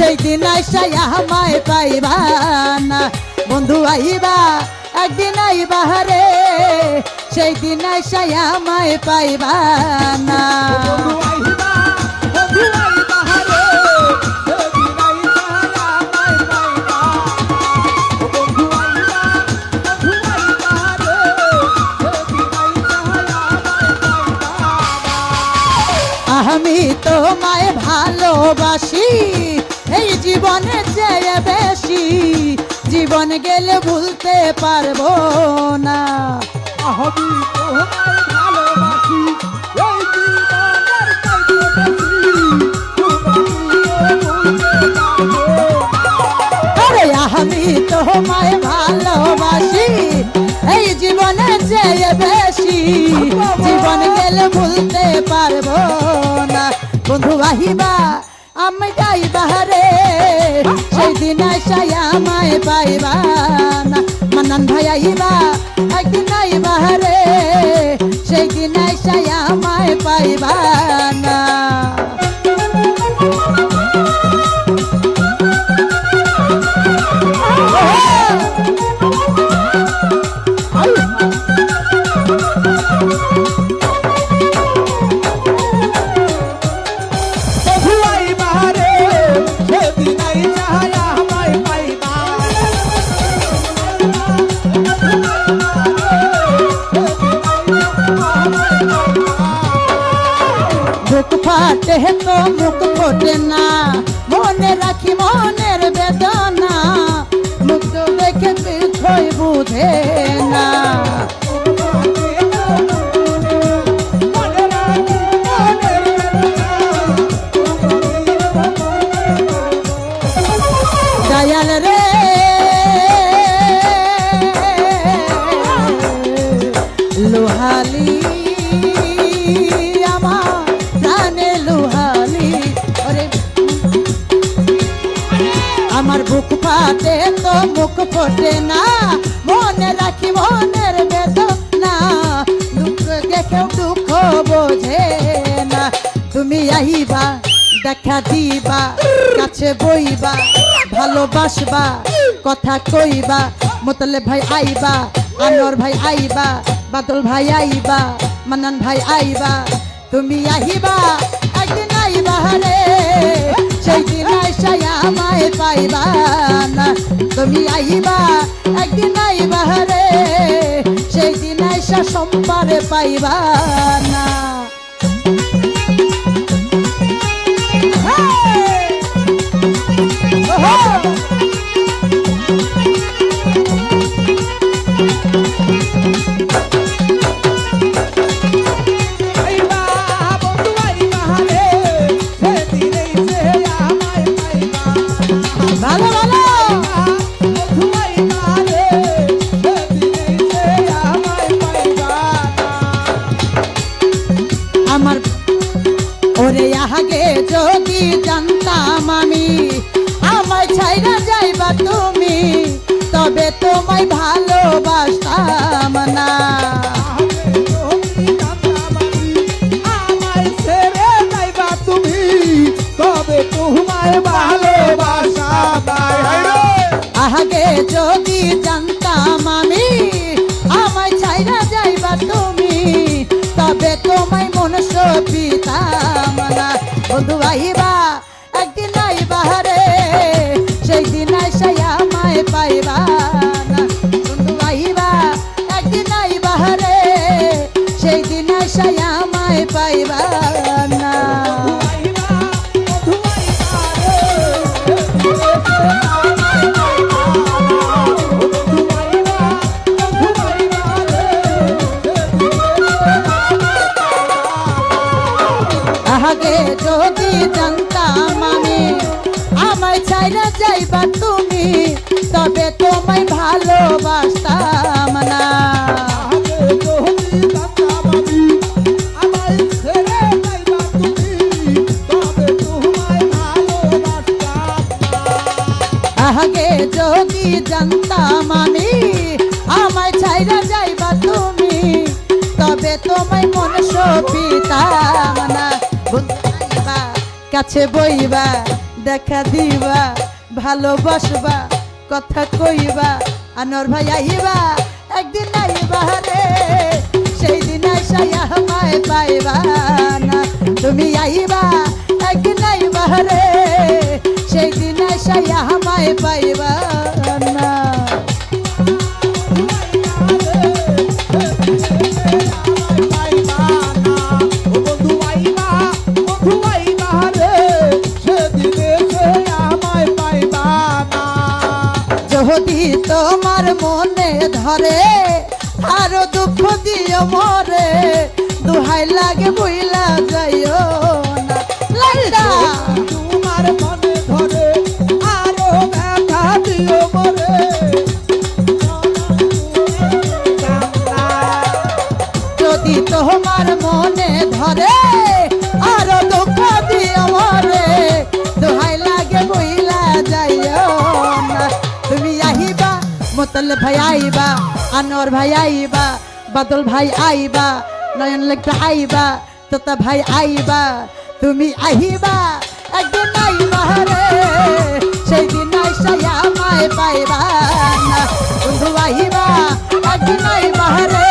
সেই দিন আইসাই আমায় পাইবা না। বন্ধু আইবা একদিন আইবা রে। সেই দিন আইসাই আমায় পাইবা না। আমি তোমায় ভালোবাসি। এই জীবনে চেয়ে বেশি জীবন গেলে ভুলতে পারব না। আমি তোমায় ভালোবাসি এই জীবনে চেয়ে বেশি জীবন গেলে ভুলতে পারব না। বন্ধু আহিবা আমি যাইবা পাইবা। বুক ফাটে তো মুখ ফোটে না। মনে রাখি মনের বেদনা। মুখ দেখে তুই বুঝে না। দয়াল রে। আমার বুক ফাটে তো মুখ ফোটে না। মনে রাখি, মনের বেদনা। দুঃখ দেখেও দুঃখ বোঝে না। তুমি আহিবা দেখা দিবা, কাছে বইবা, ভালোবাসবা, কথা কইবা, মোতলে ভাই আইবা, আনোয়ার ভাই আইবা, বাদল ভাই আইবা, মান্নান ভাই আইবা। তুমি আহিবা একদিন আইবা আইসাই আমায় পাইবা না তুমি আইবা একদিন আইবা রে সেই দিন আইসা সোমবারে পাইবা না ওরে আগে যদি জানতাম আমি আমায় ছাইরা যাইবা তুমি তবে তোমায় ভালোবাসতাম না। আগে যদি জানতাম আমি আমায় ছাইরা যাইবা তুমি তবে তোমায় মন সপিতাম না বন্ধু আইবা একদিন আইবা রে সেই দিন আইসাই আমায় পাইবা না। বন্ধু আইবা একদিন আইবা রে সেই দিন আইসাই আমায় পাইবা না। যদি জানতাম আমি, আমায় চাইরা যাইবা তুমি, তবে তোমায় ভালোবাসতাম না। আগে যদি জানতাম আমি, আমায় ছাইরা যাইবা তুমি, তবে তোমায় মন সপিতাম কাছে বইবা, দেখা দিবা, ভালোবাসবা, কথা কইবা আনর ভাই আইবা, একদিন আইবা রে সেই দিন পাইবা না। তুমি আইবা, একদিন আইবা রে মনে ধরে আরও দুঃখ দিও মরে। দুহাই লাগে বইলা যাইও না। তোমার মনে মোতল ভাই আইবা, আনোয়ার ভাই আইবা, বাদল ভাই আইবা, নয়ন লেখা আইবা, তোতা ভাই আইবা, তুমি আহিবা, একদিন আইবা রে সেই দিন আইসাইয়া মায় পাইবা বন্ধু আহিবা, একদিন আইবা রে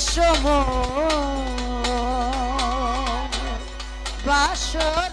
এসো বাসরে